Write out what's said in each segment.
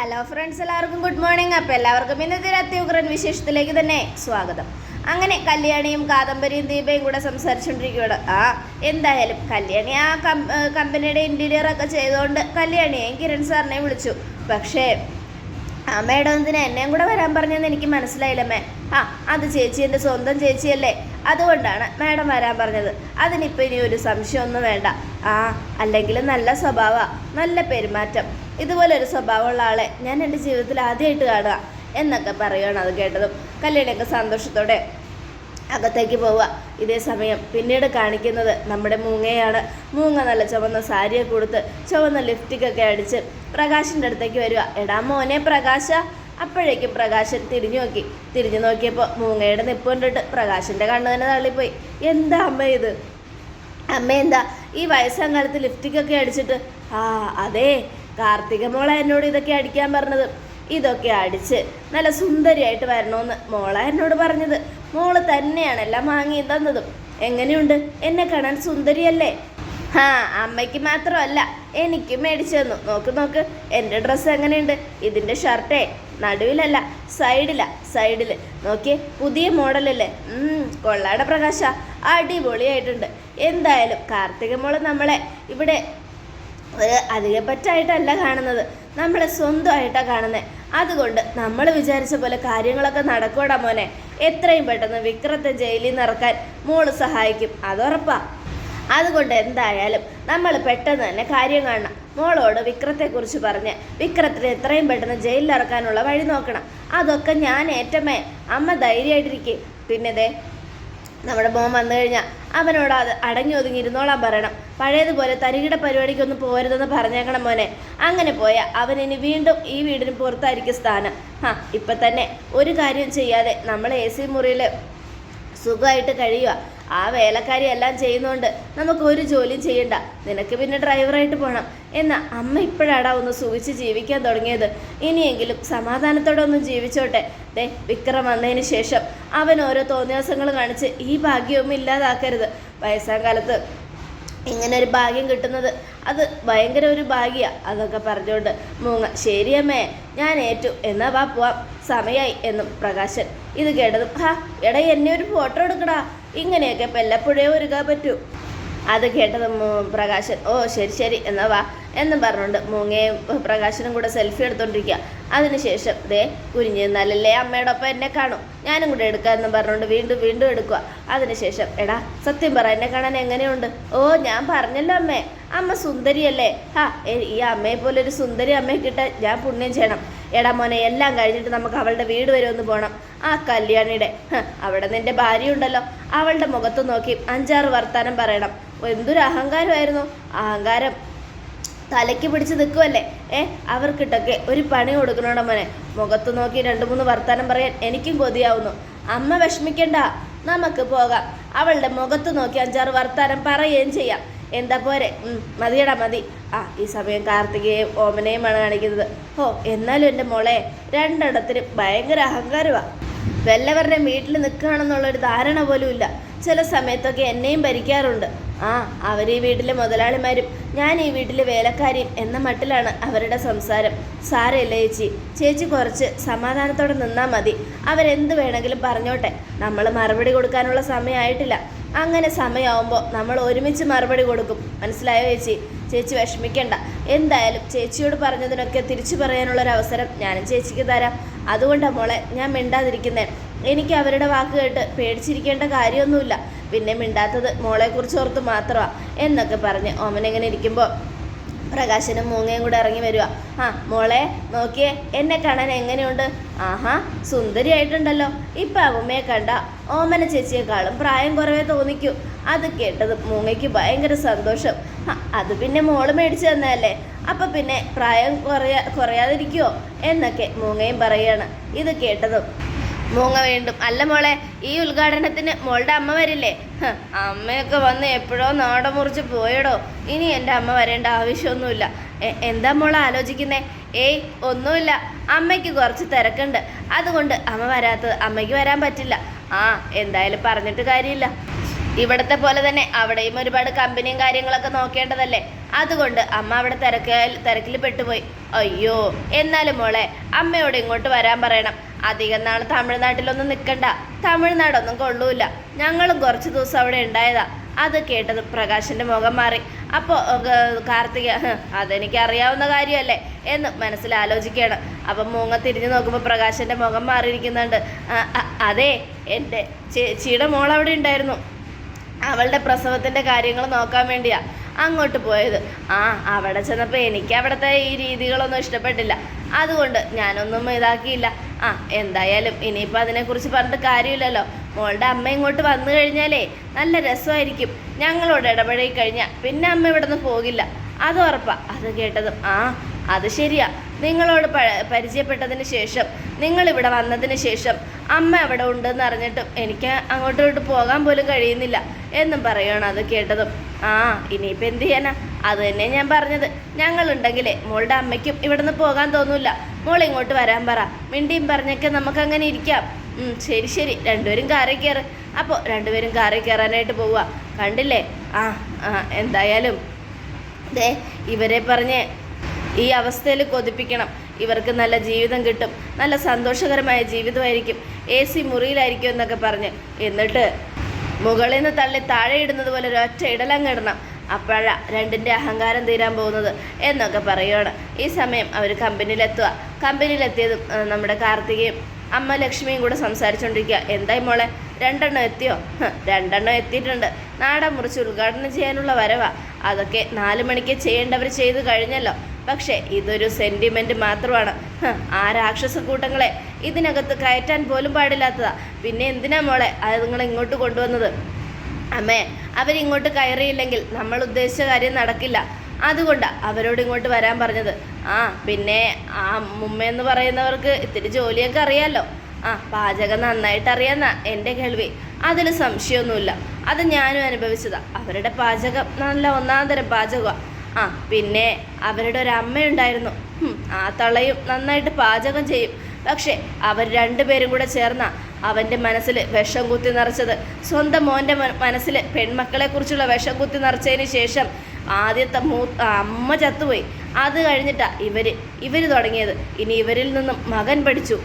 Hello friends എല്ലാവർക്കും good morning അപ്പോൾ എല്ലാവർക്കും ഇന്നത്തെ അത്യുഗ്രൻ വിശേഷത്തിലേക്ക് തന്നെ സ്വാഗതം. അങ്ങനെ കല്യാണിയും കാദംബരിയും ദീപയും കൂടെ സംസാരിച്ചുകൊണ്ടിരിക്കുകയാണ് ആ എന്തായാലും കല്യാണി ആ കമ്പനിയുടെ ഇന്റീരിയർ ഒക്കെ ചെയ്തുകൊണ്ട് കല്യാണിയെയും കിരൺ സാറിനെ വിളിച്ചു. പക്ഷേ ആ മേഡം എന്തിനാ എന്നെയും കൂടെ വരാൻ പറഞ്ഞതെന്ന് എനിക്ക് മനസ്സിലായില്ലമ്മേ ആ അത് ചേച്ചി എന്റെ സ്വന്തം ചേച്ചിയല്ലേ? അതുകൊണ്ടാണ് മാഡം വരാൻ പറഞ്ഞത്. അതിനിപ്പോൾ ഇനി ഒരു സംശയമൊന്നും വേണ്ട. ആ അല്ലെങ്കിൽ നല്ല സ്വഭാവ നല്ല പെരുമാറ്റം. ഇതുപോലെ ഒരു സ്വഭാവമുള്ള ആളെ ഞാൻ എന്റെ ജീവിതത്തിൽ ആദ്യമായിട്ട് കാണുക എന്നൊക്കെ പറയുകയാണ് അത് കേട്ടതും കല്യാണിയൊക്കെ സന്തോഷത്തോടെ അകത്തേക്ക് പോവുക. ഇതേ സമയം പിന്നീട് കാണിക്കുന്നത് നമ്മുടെ മൂങ്ങയാണ്. മൂങ്ങ നല്ല ചുവന്ന സാരിയൊക്കെ കൊടുത്ത് ചുവന്ന ലിഫ്റ്റിക്കൊക്കെ അടിച്ച് പ്രകാശിന്റെ അടുത്തേക്ക് വരിക എടാ മോനെ പ്രകാശ. അപ്പോഴേക്കും പ്രകാശൻ തിരിഞ്ഞു നോക്കി. തിരിഞ്ഞു നോക്കിയപ്പോൾ മൂങ്ങയുടെ നിപ്പ് കണ്ടിട്ട് പ്രകാശിന്റെ കണ്ണ് തന്നെ തള്ളിപ്പോയി. എന്താ അമ്മ ഇത്? അമ്മ എന്താ? ഈ വയസ്സാം കാലത്ത് ലിഫ്റ്റിക്കൊക്കെ അടിച്ചിട്ട്? ആ അതെ. കാർത്തിക മോളെ എന്നോട് ഇതൊക്കെ അടിക്കാൻ പറഞ്ഞത്. ഇതൊക്കെ അടിച്ച് നല്ല സുന്ദരിയായിട്ട് വരണമെന്ന് മോള എന്നോട് പറഞ്ഞത്. മോൾ തന്നെയാണ് എല്ലാം വാങ്ങി തന്നതും. എങ്ങനെയുണ്ട്? എന്നെ കാണാൻ സുന്ദരിയല്ലേ? ആ അമ്മയ്ക്ക് മാത്രമല്ല എനിക്കും മേടിച്ചു തന്നു. നോക്ക് നോക്ക് എന്റെ ഡ്രസ്സ് എങ്ങനെയുണ്ട്? ഇതിന്റെ ഷർട്ടേ നടുവിലല്ല സൈഡില സൈഡിൽ നോക്കിയേ പുതിയ മോഡലല്ലേ? കൊള്ളാട പ്രകാശ അടിപൊളിയായിട്ടുണ്ട്. എന്തായാലും കാർത്തിക മോൾ നമ്മളെ ഇവിടെ ഒരു അധികപ്പറ്റായിട്ടല്ല കാണുന്നത്. നമ്മളെ സ്വന്തമായിട്ടാണ് കാണുന്നത് അതുകൊണ്ട് നമ്മൾ വിചാരിച്ച പോലെ കാര്യങ്ങളൊക്കെ നടക്കൂടാ മോനെ. എത്രയും പെട്ടെന്ന് വിക്രത്തെ ജയിലിൽ നിന്ന് ഇറക്കാൻ മോൾ സഹായിക്കും. അതുറപ്പാ. അതുകൊണ്ട് എന്തായാലും നമ്മൾ പെട്ടെന്ന് തന്നെ കാര്യം കാണണം. മോളോട് വിക്രത്തെക്കുറിച്ച് പറഞ്ഞ് വിക്രത്തിന് എത്രയും പെട്ടെന്ന് ജയിലിൽ ഇറക്കാനുള്ള വഴി നോക്കണം. അതൊക്കെ ഞാൻ ഏറ്റമേ അമ്മ ധൈര്യമായിട്ടിരിക്കും. പിന്നെ ദേ നമ്മുടെ മോൻ വന്നു കഴിഞ്ഞാൽ അവനോട് അത് അടങ്ങി ഒതുങ്ങി ഇരുന്നോളാൻ പറയണം. പഴയതുപോലെ തരികിട പരിപാടിക്കൊന്നും പോരുതെന്ന് പറഞ്ഞേക്കണം മോനെ. അങ്ങനെ പോയാൽ അവൻ ഇനി വീണ്ടും ഈ വീടിന് പുറത്തായിരിക്കും സ്ഥാനം. ആ ഇപ്പം തന്നെ ഒരു കാര്യം ചെയ്യാതെ നമ്മൾ എ സി മുറിയിൽ സുഖമായിട്ട് കഴിയുക ആ വേലക്കാരി എല്ലാം ചെയ്യുന്നുണ്ട് നമുക്ക് ഒരു ജോലിയും ചെയ്യണ്ട. നിനക്ക് പിന്നെ ഡ്രൈവറായിട്ട് പോകണം എന്നാ അമ്മ ഇപ്പോഴാടാ ഒന്ന് സൂചിച്ച് ജീവിക്കാൻ തുടങ്ങിയത്. ഇനിയെങ്കിലും സമാധാനത്തോടെ ഒന്ന് ജീവിച്ചോട്ടെ. ദേ വിക്രം വന്നതിന് ശേഷം അവൻ ഓരോ തോന്നിയാസങ്ങൾ കാണിച്ച് ഈ ഭാഗ്യമൊന്നും ഇല്ലാതാക്കരുത്. വയസ്സാം കാലത്ത് ഇങ്ങനെ ഒരു ഭാഗ്യം കിട്ടുന്നത് അത് ഭയങ്കര ഒരു ഭാഗ്യമാണ് അതൊക്കെ പറഞ്ഞുകൊണ്ട് മൂങ്ങ ശരിയമ്മേ ഞാൻ ഏറ്റു. എന്നാ വാ പോവാം. സമയായി എന്നും പ്രകാശൻ ഇത് കേട്ടതും ഹാ എടാ എന്നെ ഒരു ഫോട്ടോ എടുക്കടാ. ഇങ്ങനെയൊക്കെ പെല്ലപ്പുഴേ ഒരുക്കാൻ പറ്റൂ. അത് കേട്ടത് പ്രകാശൻ ഓ ശരി ശരി എന്നാ വാ എന്നും പറഞ്ഞുകൊണ്ട് മൂങ്ങയും പ്രകാശനും കൂടെ സെൽഫി എടുത്തോണ്ടിരിക്കുക അതിനുശേഷം ദേ കുനിഞ്ഞ് നിന്നാലല്ലേ അമ്മയുടെ ഒപ്പം എന്നെ കാണും. ഞാനും കൂടെ എടുക്കുക എന്നും പറഞ്ഞുകൊണ്ട് വീണ്ടും വീണ്ടും എടുക്കുക. അതിനുശേഷം എടാ സത്യം പറ എന്നെ കാണാൻ എങ്ങനെയുണ്ട്? ഓ ഞാൻ പറഞ്ഞല്ലോ അമ്മേ. അമ്മ സുന്ദരിയല്ലേ. ഹാ ഈ അമ്മയെ പോലെ ഒരു സുന്ദരി അമ്മയെ കിട്ടാൻ ഞാൻ പുണ്യം ചെയ്യണം. എടാ മോനെ എല്ലാം കഴിഞ്ഞിട്ട് നമുക്ക് അവളുടെ വീട് വരെ ഒന്ന് പോകണം ആ കല്യാണിയുടെ അവിടെ നിന്റെ ഭാര്യ ഉണ്ടല്ലോ. അവളുടെ മുഖത്ത് നോക്കി അഞ്ചാറ് വർത്താനം പറയണം. എന്തൊരു അഹങ്കാരമായിരുന്നു. അഹങ്കാരം തലയ്ക്ക് പിടിച്ച് നിൽക്കുമല്ലേ ഏ അവർക്കിട്ടൊക്കെ ഒരു പണി കൊടുക്കണോടെ മോനെ. മുഖത്ത് നോക്കി രണ്ട് മൂന്ന് വർത്താനം പറയാൻ എനിക്കും കൊതിയാവുന്നു. അമ്മ വിഷമിക്കണ്ട നമുക്ക് പോകാം. അവളുടെ മുഖത്ത് നോക്കി അഞ്ചാറ് വർത്താനം പറയുകയും ചെയ്യാം. എന്താ പോരെ? മതിയടാ മതി. ആ ഈ സമയം കാർത്തികയും ഓമനയുമാണ് കാണിക്കുന്നത്. ഓ എന്നാലും എന്റെ മോളെ രണ്ടിടത്തിനും ഭയങ്കര അഹങ്കാരമാണ് വല്ലവരുടെ വീട്ടിൽ നിൽക്കുകയാണെന്നുള്ളൊരു ധാരണ പോലും ഇല്ല. ചില സമയത്തൊക്കെ എന്നെയും ഭരിക്കാറുണ്ട്. ആ അവർ ഈ വീട്ടിലെ മുതലാളിമാരും ഞാൻ ഈ വീട്ടിലെ വേലക്കാരിയും എന്ന മട്ടിലാണ് അവരുടെ സംസാരം. സാരമില്ല ചേച്ചി. ചേച്ചി കുറച്ച് സമാധാനത്തോടെ നിന്നാൽ മതി. അവരെന്ത് വേണമെങ്കിലും പറഞ്ഞോട്ടെ. നമ്മൾ മറുപടി കൊടുക്കാനുള്ള സമയമായിട്ടില്ല. അങ്ങനെ സമയമാകുമ്പോൾ നമ്മൾ ഒരുമിച്ച് മറുപടി കൊടുക്കും. മനസ്സിലായോ ചേച്ചി? ചേച്ചി വിഷമിക്കണ്ട. എന്തായാലും ചേച്ചിയോട് പറഞ്ഞതിനൊക്കെ തിരിച്ചു പറയാനുള്ളൊരു അവസരം ഞാനും ചേച്ചിക്ക് തരാം. അതുകൊണ്ടാണ് മോളെ ഞാൻ മിണ്ടാതിരിക്കുന്നേ. എനിക്ക് അവരുടെ വാക്ക് കേട്ട് പേടിച്ചിരിക്കേണ്ട കാര്യമൊന്നുമില്ല. പിന്നെ മിണ്ടാത്തത് മോളെക്കുറിച്ച് ഓർത്ത് മാത്രമാണ് എന്നൊക്കെ പറഞ്ഞ് ഓമനെങ്ങനെ ഇരിക്കുമ്പോൾ പ്രകാശനും മൂങ്ങയും കൂടെ ഇറങ്ങി വരിക ആ മോളെ നോക്കിയേ എന്നെ കാണാൻ എങ്ങനെയുണ്ട്? ആഹാ സുന്ദരിയായിട്ടുണ്ടല്ലോ. ഇപ്പം അമ്മയെ കണ്ട ഓമന ചേച്ചിയെക്കാളും പ്രായം കുറവേ തോന്നിക്കൂ. അത് കേട്ടത് മൂങ്ങയ്ക്ക് ഭയങ്കര സന്തോഷം. അത് പിന്നെ മോൾ മേടിച്ചു തന്നതല്ലേ. അപ്പം പിന്നെ പ്രായം കുറയാ കുറയാതിരിക്കുമോ എന്നൊക്കെ മൂങ്ങയും പറയാണ്. ഇത് കേട്ടതും മൂങ്ങ വീണ്ടും. അല്ല മോളെ ഈ ഉദ്ഘാടനത്തിന് മോളുടെ അമ്മ വരില്ലേ? അമ്മയൊക്കെ വന്ന് എപ്പോഴോ നാട മുറിച്ച് പോയടോ. ഇനി എന്റെ അമ്മ വരേണ്ട ആവശ്യമൊന്നുമില്ല. എന്താ മോളെ ആലോചിക്കുന്നേ? ഏയ് ഒന്നുമില്ല. അമ്മയ്ക്ക് കുറച്ച് തിരക്കുണ്ട്. അതുകൊണ്ട് അമ്മ വരാത്തത് അമ്മയ്ക്ക് വരാൻ പറ്റില്ല. ആ എന്തായാലും പറഞ്ഞിട്ട് കാര്യമില്ല. ഇവിടത്തെ പോലെ തന്നെ അവിടെയും ഒരുപാട് കമ്പനിയും കാര്യങ്ങളൊക്കെ നോക്കേണ്ടതല്ലേ? അതുകൊണ്ട് അമ്മ അവിടെ തിരക്കിൽ തിരക്കിൽ പെട്ടുപോയി. അയ്യോ എന്നാലും മോളെ അമ്മയോട് ഇങ്ങോട്ട് വരാൻ പറയണം. അധികം നാൾ തമിഴ്നാട്ടിലൊന്നും നിൽക്കണ്ട തമിഴ്നാടൊന്നും കൊള്ളൂല ഞങ്ങളും കുറച്ച് ദിവസം അവിടെ ഉണ്ടായതാ. അത് കേട്ടത് പ്രകാശിന്റെ മുഖം മാറി. അപ്പോൾ കാർത്തിക അതെനിക്ക് അറിയാവുന്ന കാര്യമല്ലേ എന്ന് മനസ്സിൽ ആലോചിക്കുകയാണ് അപ്പം മൂങ്ങ തിരിഞ്ഞു നോക്കുമ്പോൾ പ്രകാശിന്റെ മുഖം മാറിയിരിക്കുന്നുണ്ട്. അതെ എന്റെ ചേച്ചിയുടെ മോൾ അവിടെ ഉണ്ടായിരുന്നു. അവളുടെ പ്രസവത്തിന്റെ കാര്യങ്ങൾ നോക്കാൻ വേണ്ടിയാ. അങ്ങോട്ട് പോയത്. ആ അവിടെ ചെന്നപ്പോൾ എനിക്ക് അവിടുത്തെ ഈ രീതികളൊന്നും ഇഷ്ടപ്പെട്ടില്ല. അതുകൊണ്ട് ഞാനൊന്നും ഇതാക്കിയില്ല. ആ എന്തായാലും ഇനിയിപ്പോൾ അതിനെക്കുറിച്ച് പറഞ്ഞിട്ട് കാര്യമില്ലല്ലോ. മോളുടെ അമ്മ ഇങ്ങോട്ട് വന്നു കഴിഞ്ഞാലേ നല്ല രസമായിരിക്കും. ഞങ്ങളോട് ഇടപഴകി കഴിഞ്ഞാൽ പിന്നെ അമ്മ ഇവിടെ നിന്ന് പോകില്ല. അത് ഉറപ്പാ. അത് കേട്ടതും ആ അത് ശരിയാ. നിങ്ങളോട് പ- പരിചയപ്പെട്ടതിന് ശേഷം നിങ്ങൾ ഇവിടെ വന്നതിന് ശേഷം അമ്മ അവിടെ ഉണ്ടെന്ന് അറിഞ്ഞിട്ടും എനിക്ക് അങ്ങോട്ടോട്ട് പോകാൻ പോലും കഴിയുന്നില്ല എന്നും പറയുകയാണ് അത് കേട്ടതും. ആ ഇനിയിപ്പോൾ എന്ത് ചെയ്യാനാ? അത് തന്നെ ഞാൻ പറഞ്ഞത്. ഞങ്ങളുണ്ടെങ്കിലേ മോളുടെ അമ്മയ്ക്കും ഇവിടെ നിന്ന് പോകാൻ തോന്നൂല മോൾ ഇങ്ങോട്ട് വരാൻ പറ. മിണ്ടിയും പറഞ്ഞൊക്കെ നമുക്കങ്ങനെ ഇരിക്കാം. ശരി ശരി. രണ്ടുപേരും കാറിൽ കയറ്. അപ്പോൾ രണ്ടുപേരും കാറിൽ കയറാനായിട്ട് പോവുക. കണ്ടില്ലേ? ആ എന്തായാലും ദേ ഇവരെ പറഞ്ഞ് ഈ അവസ്ഥയിൽ കൊതിപ്പിക്കണം. ഇവർക്ക് നല്ല ജീവിതം കിട്ടും. നല്ല സന്തോഷകരമായ ജീവിതമായിരിക്കും. എ സി മുറിയിലായിരിക്കും എന്നൊക്കെ പറഞ്ഞ്. എന്നിട്ട് മുകളിൽ നിന്ന് തള്ളി താഴെ ഇടുന്നത് പോലെ ഒരൊറ്റ ഇടലം കിടണം അപ്പോഴാ രണ്ടിന്റെ അഹങ്കാരം തീരാൻ പോകുന്നത് എന്നൊക്കെ പറയുകയാണ് ഈ സമയം അവർ കമ്പനിയിലെത്തുക. കമ്പനിയിലെത്തിയതും നമ്മുടെ കാർത്തികയും അമ്മ ലക്ഷ്മിയും കൂടെ സംസാരിച്ചുകൊണ്ടിരിക്കുക എന്തായി മോളെ? രണ്ടെണ്ണം എത്തിയോ? രണ്ടെണ്ണം എത്തിയിട്ടുണ്ട്. നാടൻ മുറിച്ച് ഉദ്ഘാടനം ചെയ്യാനുള്ള വരവാ. അതൊക്കെ നാല് മണിക്ക് ചെയ്യേണ്ടവർ ചെയ്ത് കഴിഞ്ഞല്ലോ. പക്ഷേ ഇതൊരു സെന്റിമെന്റ് മാത്രമാണ്. ആ രാക്ഷസ കൂട്ടങ്ങളെ ഇതിനകത്ത് കയറ്റാൻ പോലും പാടില്ലാത്തതാ. പിന്നെ എന്തിനാ മോളെ അത് നിങ്ങൾ ഇങ്ങോട്ട് കൊണ്ടുവന്നത്? അമ്മേ അവരിങ്ങോട്ട് കയറിയില്ലെങ്കിൽ നമ്മൾ ഉദ്ദേശിച്ച കാര്യം നടക്കില്ല. അതുകൊണ്ടാണ് അവരോട് ഇങ്ങോട്ട് വരാൻ പറഞ്ഞത്. ആ പിന്നെ ആ മുമ്മയെന്ന് പറയുന്നവർക്ക് ഇത്തിരി ജോലിയൊക്കെ അറിയാമല്ലോ ആ പാചകം നന്നായിട്ട് അറിയാന്ന എന്റെ കേൾവി. അതിൽ സംശയമൊന്നുമില്ല. അത് ഞാനും അനുഭവിച്ചതാണ് അവരുടെ പാചകം നല്ല ഒന്നാം തരം പാചകമാണ് ആ പിന്നെ അവരുടെ ഒരു അമ്മയുണ്ടായിരുന്നു. ആ തള്ളയും നന്നായിട്ട് പാചകം ചെയ്യും. പക്ഷേ അവർ രണ്ടുപേരും കൂടെ ചേർന്ന അവന്റെ മനസ്സിൽ വിഷം കുത്തി നിറച്ചത്. സ്വന്തം മോന്റെ മനസ്സിൽ പെൺമക്കളെക്കുറിച്ചുള്ള വിഷം കുത്തി നിറച്ചതിന് ശേഷം ആദ്യത്തെ മൂ അമ്മ ചത്തുപോയി. അത് കഴിഞ്ഞിട്ടാണ് ഇവർ ഇവർ തുടങ്ങിയത്. ഇനി ഇവരിൽ നിന്നും മകൻ പഠിച്ചു.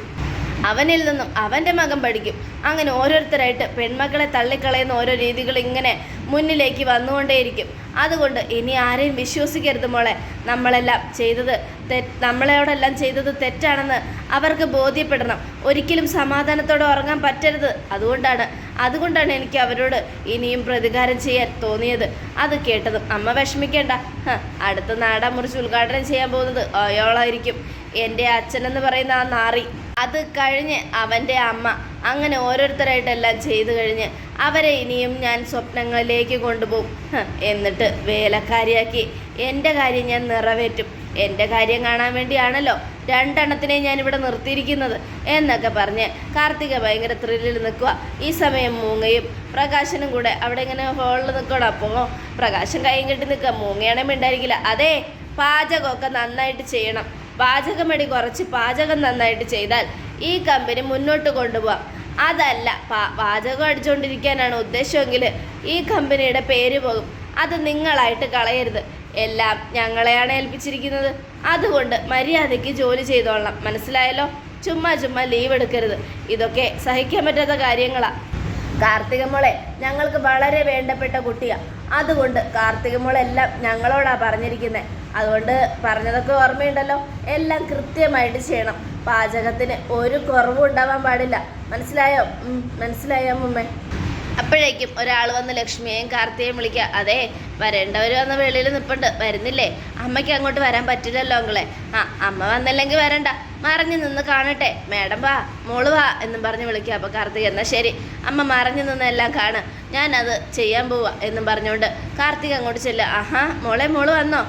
അവനിൽ നിന്നും അവന്റെ മകൻ പഠിക്കും. അങ്ങനെ ഓരോരുത്തരായിട്ട് പെൺമക്കളെ തള്ളിക്കളയുന്ന ഓരോ രീതികൾ ഇങ്ങനെ മുന്നിലേക്ക് വന്നുകൊണ്ടേയിരിക്കും. അതുകൊണ്ട് ഇനി ആരെയും വിശ്വസിക്കരുത് മോളെ. നമ്മളെല്ലാം ചെയ്തത് നമ്മളോടെല്ലാം ചെയ്തത് തെറ്റാണെന്ന് അവർക്ക് ബോധ്യപ്പെടണം. ഒരിക്കലും സമാധാനത്തോടെ ഉറങ്ങാൻ പറ്റരുത്. അതുകൊണ്ടാണ് അതുകൊണ്ടാണ് എനിക്ക് അവരോട് ഇനിയും പ്രതികാരം ചെയ്യാൻ തോന്നിയത്. അത് കേട്ടതും അമ്മ വിഷമിക്കേണ്ട. അടുത്ത നാടാ മുറിച്ച് ഉദ്ഘാടനം ചെയ്യാൻ പോകുന്നത് അയാളായിരിക്കും എന്റെ അച്ഛനെന്ന് പറയുന്ന ആ നാറി. അത് കഴിഞ്ഞ് അവന്റെ അമ്മ അങ്ങനെ ഓരോരുത്തരായിട്ടെല്ലാം ചെയ്തു കഴിഞ്ഞ് അവരെ ഇനിയും ഞാൻ സ്വപ്നങ്ങളിലേക്ക് കൊണ്ടുപോകും. എന്നിട്ട് വേലക്കാരിയാക്കി എന്റെ കാര്യം ഞാൻ നിറവേറ്റും. എന്റെ കാര്യം കാണാൻ വേണ്ടിയാണല്ലോ രണ്ടെണ്ണത്തിനെ ഞാൻ ഇവിടെ നിർത്തിയിരിക്കുന്നത് എന്നൊക്കെ പറഞ്ഞ് കാർത്തിക ഭയങ്കര ത്രില്ലിൽ നിൽക്കുക ഈ സമയം മൂങ്ങയും പ്രകാശനും കൂടെ അവിടെ ഇങ്ങനെ ഹോളിൽ നിൽക്കണം അപ്പോൾ പ്രകാശൻ കൈയും കെട്ടി നിൽക്കുക മൂങ്ങയാണെ ഉണ്ടായിരിക്കില്ല അതെ പാചകമൊക്കെ നന്നായിട്ട് ചെയ്യണം. പാചകമടി കുറച്ച് പാചകം നന്നായിട്ട് ചെയ്താൽ ഈ കമ്പനി മുന്നോട്ട് കൊണ്ടുപോകാം അതല്ല പാ പാചകം അടിച്ചുകൊണ്ടിരിക്കാനാണ് ഉദ്ദേശമെങ്കിൽ ഈ കമ്പനിയുടെ പേര് പോകും. അത് നിങ്ങളായിട്ട് കളയരുത്. എല്ലാം ഞങ്ങളെയാണ് ഏൽപ്പിച്ചിരിക്കുന്നത്. അതുകൊണ്ട് മര്യാദയ്ക്ക് ജോലി ചെയ്തോളണം. മനസ്സിലായല്ലോ? ചുമ്മാ ചുമ്മാ ലീവ് എടുക്കരുത്. ഇതൊക്കെ സഹിക്കാൻ പറ്റാത്ത കാര്യങ്ങളാണ് കാർത്തികമോളെ ഞങ്ങൾക്ക് വളരെ വേണ്ടപ്പെട്ട കുട്ടിയാ. അതുകൊണ്ട് കാർത്തികമോളെല്ലാം ഞങ്ങളോടാ പറഞ്ഞിരിക്കുന്നത് അതുകൊണ്ട് പറഞ്ഞതൊക്കെ ഓർമ്മയുണ്ടല്ലോ? എല്ലാം കൃത്യമായിട്ട് ചെയ്യണം. പാചകത്തിന് ഒരു കുറവും ഉണ്ടാവാൻ പാടില്ല. മനസ്സിലായോ? മനസ്സിലായോ മുമ്മേ അപ്പോഴേക്കും ഒരാൾ വന്ന് ലക്ഷ്മിയെയും കാർത്തിയെയും വിളിക്കുക അതെ വരേണ്ടവർ വന്ന് വെളിയിൽ നിൽപ്പുണ്ട് വരുന്നില്ലേ? അമ്മയ്ക്ക് അങ്ങോട്ട് വരാൻ പറ്റില്ലല്ലോ അങ്ങളെ ആ അമ്മ വന്നില്ലെങ്കിൽ വരണ്ട മറിഞ്ഞു നിന്ന് കാണട്ടെ. മേഡം വാ മോൾ വാ എന്നും പറഞ്ഞ് വിളിക്കുക അപ്പോൾ കാർത്തിക് എന്നാൽ ശരി അമ്മ മറിഞ്ഞു നിന്ന് എല്ലാം കാണുക ഞാനത് ചെയ്യാൻ പോവാ എന്നും പറഞ്ഞുകൊണ്ട് കാർത്തിക് അങ്ങോട്ട് ചെല്ലുക ആഹാ മോളെ മോൾ വന്നോ.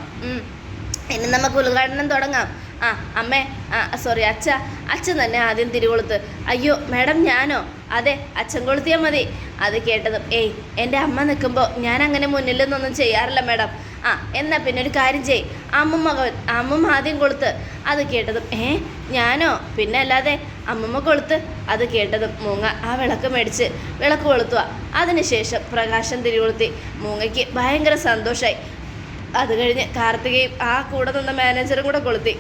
ഇനി നമുക്ക് ഉദ്ഘാടനം തുടങ്ങാം. ആ അമ്മേ ആ സോറി അച്ഛ അച്ഛൻ തന്നെ ആദ്യം തിരികൊളുത്ത്. അയ്യോ മാഡം ഞാനോ? അതെ അച്ഛൻ കൊളുത്തിയാൽ മതി. അത് കേട്ടതും ഏയ് എന്റെ അമ്മ നിൽക്കുമ്പോൾ ഞാൻ അങ്ങനെ മുന്നിൽ നിന്നൊന്നും ചെയ്യാറില്ല മാഡം. ആ എന്നാൽ പിന്നെ ഒരു കാര്യം ചെയ് അമ്മുമ്മ അമ്മുമ്മ ആദ്യം കൊളുത്ത്. അത് കേട്ടതും ഏ ഞാനോ? പിന്നെ അല്ലാതെ അമ്മമ്മ കൊളുത്ത്. അത് കേട്ടതും മൂങ്ങ ആ വിളക്ക് മേടിച്ച് വിളക്ക് കൊളുത്തുക അതിനുശേഷം പ്രകാശം തിരികൊളുത്തി. മൂങ്ങയ്ക്ക് ഭയങ്കര സന്തോഷമായി അത് കഴിഞ്ഞ് കാർത്തികയും ആ കൂടെ നിന്ന മാനേജറും കൂടെ കൊളുത്തി.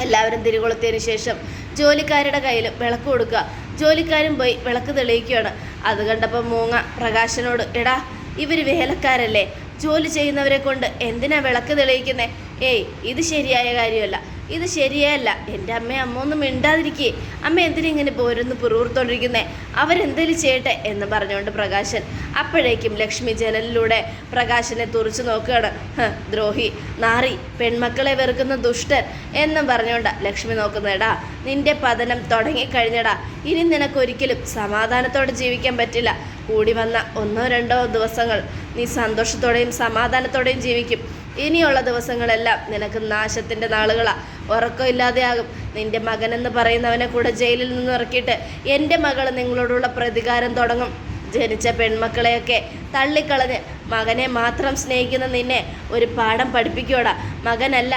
എല്ലാവരും തിരികൊളുത്തിയതിനു ശേഷം ജോലിക്കാരുടെ കയ്യിൽ വിളക്ക് കൊടുക്കുക. ജോലിക്കാരും പോയി വിളക്ക് തെളിയിക്കുകയാണ്. അത് കണ്ടപ്പോൾ മൂങ്ങ പ്രകാശനോട് എടാ ഇവർ വേലക്കാരല്ലേ? ജോലി ചെയ്യുന്നവരെ കൊണ്ട് എന്തിനാ വിളക്ക് തെളിയിക്കുന്നേ? ഏയ് ഇത് ശരിയായ കാര്യമല്ല. ഇത് ശരിയല്ല. എന്റെ അമ്മ അമ്മ ഒന്നും മിണ്ടാതിരിക്കേ. അമ്മ എന്തിനിങ്ങനെ പോരുന്ന് പുറൂർത്തോണ്ടിരിക്കുന്നേ? അവരെന്തേലും ചെയ്യട്ടെ എന്ന് പറഞ്ഞുകൊണ്ട് പ്രകാശൻ അപ്പോഴേക്കും ലക്ഷ്മി ജനലിലൂടെ പ്രകാശനെ തുറച്ചു നോക്കുകയാണ്. ദ്രോഹി നാറി പെൺമക്കളെ വെറുക്കുന്ന ദുഷ്ടൻ എന്നും പറഞ്ഞുകൊണ്ട് ലക്ഷ്മി നോക്കുന്നേടാ നിന്റെ പതനം തുടങ്ങിക്കഴിഞ്ഞടാ. ഇനി നിനക്കൊരിക്കലും സമാധാനത്തോടെ ജീവിക്കാൻ പറ്റില്ല. കൂടി വന്ന ഒന്നോ രണ്ടോ ദിവസങ്ങൾ നീ സന്തോഷത്തോടെയും സമാധാനത്തോടെയും ജീവിക്കും. ഇനിയുള്ള ദിവസങ്ങളെല്ലാം നിനക്ക് നാശത്തിന്റെ നാളുകളാ. ഉറക്കമില്ലാതെയാകും. നിന്റെ മകനെന്ന് പറയുന്നവനെ കൂടെ ജയിലിൽ നിന്ന് ഇറക്കിയിട്ട് എന്റെ മകൾ നിങ്ങളോടുള്ള പ്രതികാരം തുടങ്ങും. ജനിച്ച പെൺമക്കളെയൊക്കെ തള്ളിക്കളഞ്ഞ് മകനെ മാത്രം സ്നേഹിക്കുന്ന നിന്നെ ഒരു പാഠം പഠിപ്പിക്കോടാ മകനല്ല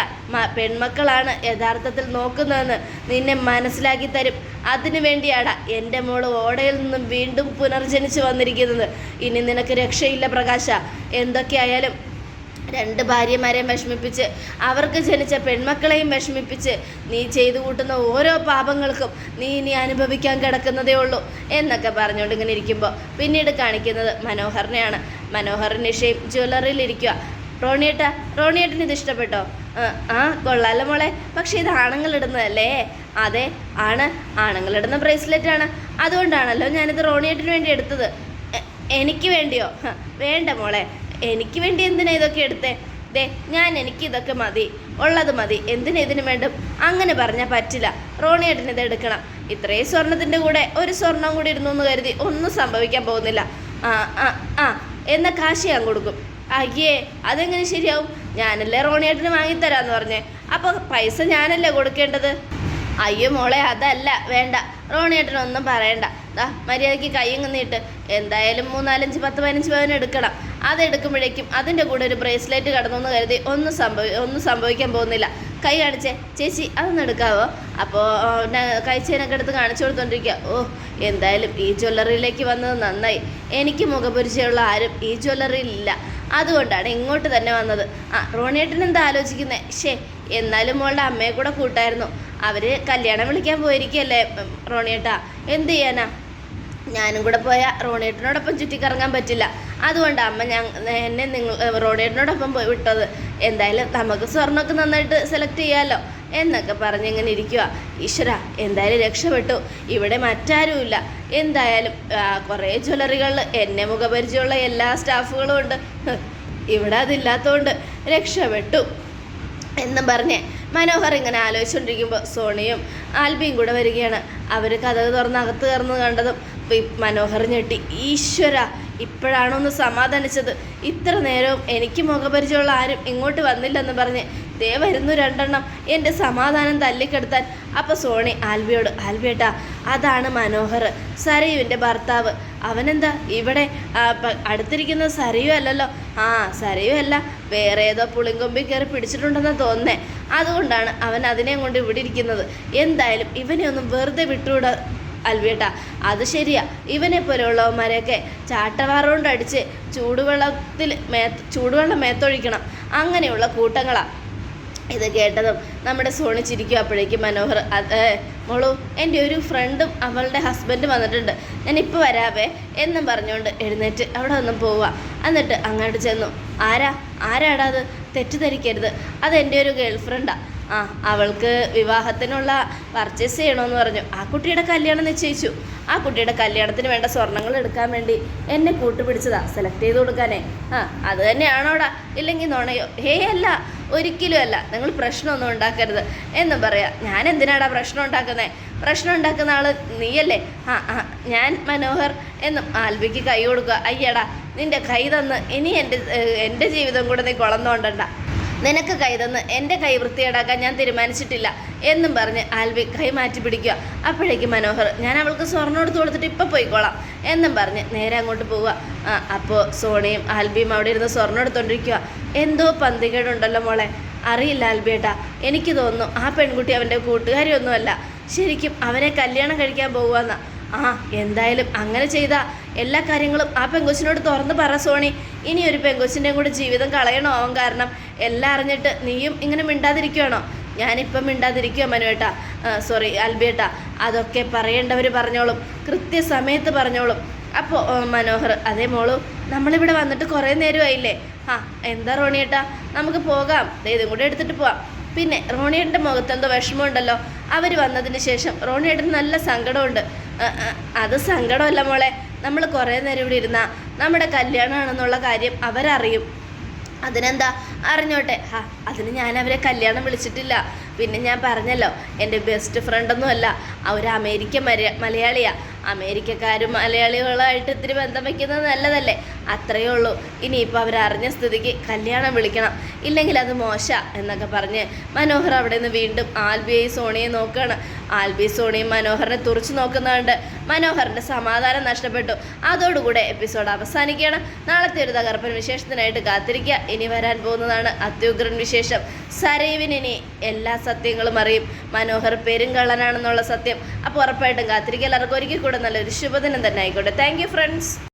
പെൺമക്കളാണ് യഥാർത്ഥത്തിൽ നോക്കുന്നതെന്ന് നിന്നെ മനസ്സിലാക്കി തരും. അതിനു വേണ്ടിയാടാ എന്റെ മോൾ ഓടയിൽ നിന്നും വീണ്ടും പുനർജനിച്ചു വന്നിരിക്കുന്നത്. ഇനി നിനക്ക് രക്ഷയില്ല പ്രകാശ. എന്തൊക്കെയായാലും രണ്ട് ഭാര്യമാരെയും വിഷമിപ്പിച്ച് അവർക്ക് ജനിച്ച പെൺമക്കളെയും വിഷമിപ്പിച്ച് നീ ചെയ്തു കൂട്ടുന്ന ഓരോ പാപങ്ങൾക്കും നീ ഇനി അനുഭവിക്കാൻ കിടക്കുന്നതേ ഉള്ളൂ എന്നൊക്കെ പറഞ്ഞുകൊണ്ട് ഇങ്ങനെ ഇരിക്കുമ്പോൾ പിന്നീട് കാണിക്കുന്നത് മനോഹറിനെയാണ്. മനോഹർ നിഷയും ജ്വല്ലറിയിൽ ഇരിക്കുക റോണിയേട്ട റോണിയേട്ടന് ഇത് ഇഷ്ടപ്പെട്ടോ? ആ, ആ കൊള്ളാലോ മോളെ. പക്ഷേ ഇത് ആണുങ്ങളിടുന്നതല്ലേ അതെ ആണ്. ആണുങ്ങളിടുന്ന ബ്രേസ്ലെറ്റ് ആണ്. അതുകൊണ്ടാണല്ലോ ഞാനിത് റോണിയേട്ടന് വേണ്ടി എടുത്തത്. എനിക്ക് വേണ്ടിയോ? വേണ്ട മോളെ. എനിക്ക് വേണ്ടി എന്തിനാ ഇതൊക്കെ എടുത്തേ? ദേ ഞാൻ എനിക്ക് ഇതൊക്കെ മതി ഉള്ളത് മതി എന്തിനാ ഇതിന് വേണ്ടും? അങ്ങനെ പറഞ്ഞാൽ പറ്റില്ല. റോണിയേട്ടൻ ഇത് എടുക്കണം. ഇത്രയും സ്വർണത്തിന്റെ കൂടെ ഒരു സ്വർണം കൂടി ഇരുന്നു എന്ന് കരുതി ഒന്നും സംഭവിക്കാൻ പോകുന്നില്ല. ആ ആ ആ എന്ന കാശ് ഞാൻ കൊടുക്കും. അയ്യേ അതെങ്ങനെ ശരിയാവും? ഞാനല്ലേ റോണിയേട്ടന് വാങ്ങിത്തരാന്ന് പറഞ്ഞേ. അപ്പോൾ പൈസ ഞാനല്ലേ കൊടുക്കേണ്ടത്? അയ്യോ മോളെ അതല്ല വേണ്ട. റോണിയേട്ടനൊന്നും പറയണ്ട. ദാ മര്യാദയ്ക്ക് കൈ നീട്ട്. എന്തായാലും മൂന്നാലഞ്ച് പത്ത് പതിനഞ്ച് പവൻ എടുക്കണം. അതെടുക്കുമ്പോഴേക്കും അതിന്റെ കൂടെ ഒരു ബ്രേസ്ലെറ്റ് കടന്നു കരുതി ഒന്നും സംഭവി ഒന്നും സംഭവിക്കാൻ പോകുന്നില്ല. കൈ കാണിച്ചേ ചേച്ചി അതൊന്നും എടുക്കാവോ? അപ്പോൾ കഴിച്ചതിനൊക്കെ എടുത്ത് കാണിച്ചു കൊടുത്തോണ്ടിരിക്കുക ഓ എന്തായാലും ഈ ജ്വല്ലറിയിലേക്ക് വന്നത് നന്നായി. എനിക്ക് മുഖപരിചയമുള്ള ആരും ഈ ജ്വല്ലറിയിൽ ഇല്ല. അതുകൊണ്ടാണ് ഇങ്ങോട്ട് തന്നെ വന്നത്. ആ റോണിയേട്ടൻ എന്താ ആലോചിക്കുന്നത് ഷേ എന്നാലും മോളുടെ അമ്മയെ കൂടെ കൂട്ടായിരുന്നു. അവർ കല്യാണം വിളിക്കാൻ പോയിരിക്കുകയല്ലേ റോണിയേട്ടാ എന്ത് ചെയ്യാനാ? ഞാനും കൂടെ പോയാൽ റോണിയേട്ടനോടൊപ്പം ചുറ്റിക്കറങ്ങാൻ പറ്റില്ല. അതുകൊണ്ട് അമ്മ ഞാൻ എന്നെ നിങ്ങൾ റോണിയേട്ടനോടൊപ്പം പോയി വിട്ടത്. എന്തായാലും നമുക്ക് സ്വർണമൊക്കെ നന്നായിട്ട് സെലക്ട് ചെയ്യാമല്ലോ എന്നൊക്കെ പറഞ്ഞ് ഇങ്ങനെ ഇരിക്കുക ഈശ്വര എന്തായാലും രക്ഷപ്പെട്ടു. ഇവിടെ മറ്റാരുമില്ല. എന്തായാലും കുറേ ജ്വല്ലറികളിൽ എന്നെ മുഖപരിചയമുള്ള എല്ലാ സ്റ്റാഫുകളും ഉണ്ട്. ഇവിടെ അതില്ലാത്തതുകൊണ്ട് രക്ഷപ്പെട്ടു. എന്നും പറഞ്ഞ് മനോഹർ ഇങ്ങനെ ആലോചിച്ചുകൊണ്ടിരിക്കുമ്പോൾ സോണിയും ആൽബിയും കൂടെ വരികയാണ്. അവർ കഥ തുറന്ന് അകത്ത് കയറുന്നത് കണ്ടതും മനോഹർ ഞെട്ടി ഈശ്വര ഇപ്പോഴാണോ ഒന്ന് സമാധാനിച്ചത്? ഇത്ര നേരവും എനിക്ക് മുഖപരിചയമുള്ള ആരും ഇങ്ങോട്ട് വന്നില്ലെന്ന് പറഞ്ഞ് ദേ വരുന്നു രണ്ടെണ്ണം എന്റെ സമാധാനം തല്ലിക്കെടുത്താൻ. അപ്പോൾ സോണി ആൽബിയോട് ആൽബിയേട്ടാ അതാണ് മനോഹർ സരയുവിന്റെ ഭർത്താവ്. അവനെന്താ ഇവിടെ അടുത്തിരിക്കുന്നത് സരയു അല്ലല്ലോ? ആ സരയു അല്ല വേറെ ഏതോ പുളിങ്കൊമ്പി കയറി പിടിച്ചിട്ടുണ്ടെന്ന് തോന്നേ അതുകൊണ്ടാണ് അവൻ അതിനെ കൊണ്ട് ഇവിടെ ഇരിക്കുന്നത്. എന്തായാലും ഇവനെ ഒന്നും വെറുതെ വിട്ടുവിട അൽവിയേട്ടാ. അത് ശരിയാ. ഇവനെ പോലെയുള്ളവന്മാരെയൊക്കെ ചാട്ടവാറുകൊണ്ട് അടിച്ച് ചൂടുവെള്ളത്തിൽ മേ ചൂടുവെള്ളം മേത്തൊഴിക്കണം. അങ്ങനെയുള്ള കൂട്ടങ്ങളാണ് ഇത് കേട്ടതും നമ്മുടെ സോണി ചിരിക്കും അപ്പോഴേക്കും മനോഹർ അത് മോളു എന്റെ ഒരു ഫ്രണ്ടും അവളുടെ ഹസ്ബൻഡും വന്നിട്ടുണ്ട്. ഞാൻ ഇപ്പോൾ വരാവേ എന്നും പറഞ്ഞുകൊണ്ട് എഴുന്നേറ്റ് അവിടെ ഒന്നും പോവുക. എന്നിട്ട് അങ്ങോട്ട് ചെന്നു. ആരാ? ആരാടാ അത്? തെറ്റിദ്ധരിക്കരുത്. അതെന്റെ ഒരു ഗേൾ ഫ്രണ്ടാ ആ അവൾക്ക് വിവാഹത്തിനുള്ള പർച്ചേസ് ചെയ്യണമെന്ന് പറഞ്ഞു. ആ കുട്ടിയുടെ കല്യാണം നിശ്ചയിച്ചു. ആ കുട്ടിയുടെ കല്യാണത്തിന് വേണ്ട സ്വർണങ്ങൾ എടുക്കാൻ വേണ്ടി എന്നെ കൂട്ടുപിടിച്ചതാ സെലക്ട് ചെയ്ത് കൊടുക്കാനേ. ആ അത് തന്നെയാണോടാ ഇല്ലെങ്കിൽ നുണയോ? ഹേ അല്ല ഒരിക്കലും അല്ല. നിങ്ങൾ പ്രശ്നമൊന്നും ഉണ്ടാക്കരുത്. എന്നും പറയാം ഞാൻ എന്തിനാടാ പ്രശ്നം ഉണ്ടാക്കുന്നത് പ്രശ്നം ഉണ്ടാക്കുന്ന ആൾ നീയല്ലേ? ആ ആ ഞാൻ മനോഹർ എന്നും ആൽബിക്ക് കൈ കൊടുക്കുക. അയ്യടാ നിന്റെ കൈ തന്ന് ഇനി എന്റെ എന്റെ ജീവിതം കൂടെ നീ കുളന്നോണ്ടണ്ട. നിനക്ക് കൈതന്ന് എന്റെ കൈ വൃത്തിയേടാക്കാൻ ഞാൻ തീരുമാനിച്ചിട്ടില്ല എന്നും പറഞ്ഞ് ആൽവി കൈ മാറ്റി പിടിക്കുക. അപ്പോഴേക്കും മനോഹർ ഞാൻ അവൾക്ക് സ്വർണം എടുത്ത് കൊടുത്തിട്ട് ഇപ്പം പോയിക്കോളാം എന്നും പറഞ്ഞ് നേരെ അങ്ങോട്ട് പോവുക. അപ്പോൾ സോണിയും ആൽബിയും അവിടെ ഇരുന്ന് സ്വർണം എടുത്തുകൊണ്ടിരിക്കുക എന്തോ പന്തികേടുണ്ടല്ലോ മോളെ. അറിയില്ല ആൽബിയേട്ടാ. എനിക്ക് തോന്നുന്നു ആ പെൺകുട്ടി അവന്റെ കൂട്ടുകാരിയൊന്നുമല്ല. ശരിക്കും അവനെ കല്യാണം കഴിക്കാൻ പോകുകയെന്നാ ആ എന്തായാലും അങ്ങനെ ചെയ്താൽ എല്ലാ കാര്യങ്ങളും ആ പെങ്കൊച്ചിനോട് തുറന്ന് പറ സോണി. ഇനി ഒരു പെങ്കൊച്ചിന്റെയും കൂടെ ജീവിതം കളയണോ അവൻ കാരണം? എല്ലാം അറിഞ്ഞിട്ട് നീയും ഇങ്ങനെ മിണ്ടാതിരിക്കുകയാണോ ഞാനിപ്പം മിണ്ടാതിരിക്കുക മനുവേട്ടാ. സോറി അൽബിയേട്ടാ. അതൊക്കെ പറയേണ്ടവർ പറഞ്ഞോളും. കൃത്യസമയത്ത് പറഞ്ഞോളും. അപ്പോൾ മനോഹർ അതേ മോളു നമ്മളിവിടെ വന്നിട്ട് കുറേ നേരമായില്ലേ? ആ എന്താ റോണിയേട്ടാ? നമുക്ക് പോകാം. ഇതും കൂടെ എടുത്തിട്ട് പോവാം. പിന്നെ റോണിയേട്ടന്റെ മുഖത്ത് എന്തോ വിഷമമുണ്ടല്ലോ. അവർ വന്നതിന് ശേഷം റോണിയേട്ടന് നല്ല സങ്കടമുണ്ട്. അത് സങ്കടമല്ല മോളെ. നമ്മൾ കുറേ നേരം ഇവിടെ ഇരുന്നാൽ നമ്മുടെ കല്യാണമാണെന്നുള്ള കാര്യം അവരറിയും. അതിനെന്താ? അറിഞ്ഞോട്ടെ. ഹാ അതിന് ഞാൻ അവരെ കല്യാണം വിളിച്ചിട്ടില്ല. പിന്നെ ഞാൻ പറഞ്ഞല്ലോ എന്റെ ബെസ്റ്റ് ഫ്രണ്ടൊന്നും അല്ല. അവർ അമേരിക്ക മര മലയാളിയാ. അമേരിക്കക്കാരും മലയാളികളുമായിട്ട് ഇത്തിരി ബന്ധം വയ്ക്കുന്നത് നല്ലതല്ലേ? അത്രയേ ഉള്ളൂ. ഇനിയിപ്പോൾ അവരറിഞ്ഞ സ്ഥിതിക്ക് കല്യാണം വിളിക്കണം. ഇല്ലെങ്കിൽ അത് മോശ എന്നൊക്കെ പറഞ്ഞ് മനോഹർ അവിടെ നിന്ന് വീണ്ടും ആൽബിയെയും സോണിയെ നോക്കുകയാണ് ആൽബി സോണിയും മനോഹറിനെ തുറച്ചു നോക്കുന്നതുകൊണ്ട് മനോഹറിന്റെ സമാധാനം നഷ്ടപ്പെട്ടു. അതോടുകൂടെ എപ്പിസോഡ് അവസാനിക്കുകയാണ്. നാളത്തെ ഒരു തകർപ്പൻ വിശേഷത്തിനായിട്ട് കാത്തിരിക്കുക. ഇനി വരാൻ പോകുന്നതാണ് അത്യുഗ്രൻ വിശേഷം. സരയുവിന് എല്ലാ സത്യങ്ങളും അറിയും. മനോഹർ പെരുങ്കള്ളനാണെന്നുള്ള സത്യം. അപ്പോൾ ഉറപ്പായിട്ടും കാത്തിരിക്കുക. എല്ലാവർക്കും ഒരിക്കൽ കൂടെ നല്ലൊരു ശുഭദിനം തന്നെ ആയിക്കോട്ടെ. Thank friends